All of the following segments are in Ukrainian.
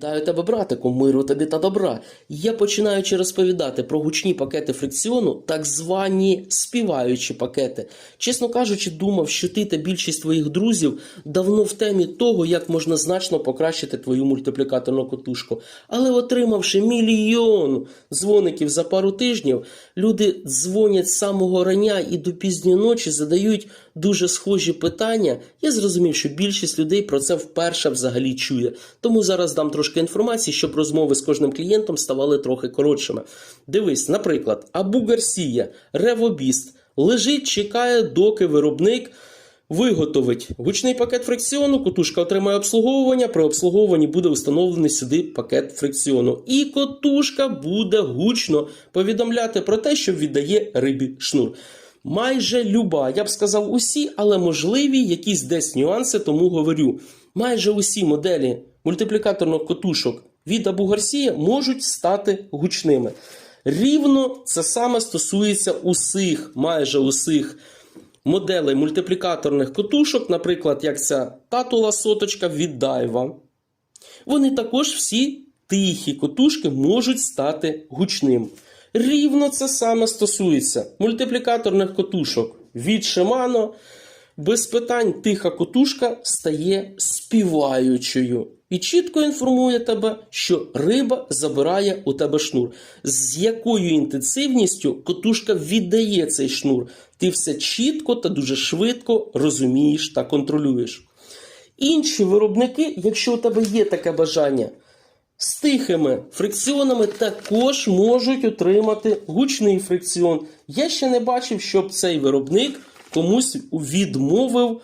Вітаю тебе, братику, миру тобі та добра. Я починаючи розповідати про гучні пакети фрикціону, так звані співаючі пакети. Чесно кажучи, думав, що ти та більшість твоїх друзів давно в темі того, як можна значно покращити твою мультиплікаторну котушку. Але отримавши мільйон дзвоників за пару тижнів, люди дзвонять з самого рання і до пізньої ночі задають дуже схожі питання. Я зрозумів, що більшість людей про це вперше взагалі чує. Тому зараз дам трошки інформації, щоб розмови з кожним клієнтом ставали трохи коротшими. Дивись, наприклад, Абу Гарсія, Ревобіст, лежить, чекає, доки виробник. Виготовить гучний пакет фрикціону, котушка отримає обслуговування. При обслуговуванні буде встановлений сюди пакет фрикціону. І котушка буде гучно повідомляти про те, що віддає рибі шнур. Майже люба, я б сказав усі, але можливі якісь десь нюанси, тому говорю. Майже усі моделі мультиплікаторних котушок від Абу Гарсія можуть стати гучними. Рівно це саме стосується усіх, майже усіх моделей мультиплікаторних котушок, наприклад, як ця татула соточка від Дайва. Вони також всі тихі котушки можуть стати гучним. Рівно це саме стосується мультиплікаторних котушок від Shimano. Без питань тиха котушка стає співаючою і чітко інформує тебе, що риба забирає у тебе шнур. З якою інтенсивністю котушка віддає цей шнур. Ти все чітко та дуже швидко розумієш та контролюєш. Інші виробники, якщо у тебе є таке бажання, з тихими фрикціонами також можуть отримати гучний фрикціон. Я ще не бачив, щоб цей виробник комусь відмовив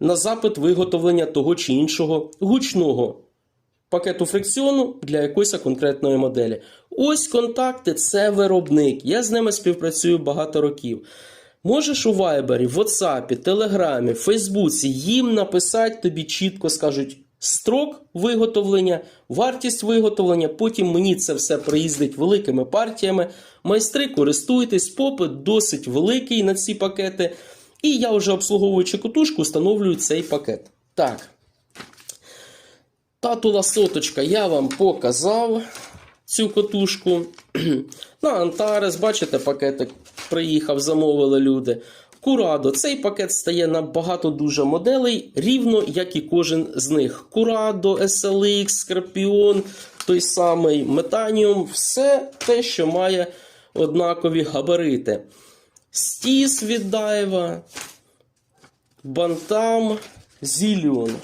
на запит виготовлення того чи іншого гучного пакету фрикціону для якоїсь конкретної моделі. Ось контакти це виробник. Я з ними співпрацюю багато років. Можеш у Вайбері, WhatsApp, Телеграмі, Фейсбуці їм написати, тобі чітко скажуть строк виготовлення, вартість виготовлення. Потім мені це все приїздить великими партіями. Майстри користуйтесь, попит досить великий на ці пакети. І я вже обслуговуючи котушку, встановлюю цей пакет. Так. Татула соточка я вам показав цю котушку. На Антарес, бачите, пакетик приїхав, замовили люди. Курадо. Цей пакет стає на багато дуже моделей, рівно як і кожен з них. Курадо, SLX, Скорпіон, той самий Метаніум, все те, що має однакові габарити. Стіс від Дайва, Бантам, Зіліон.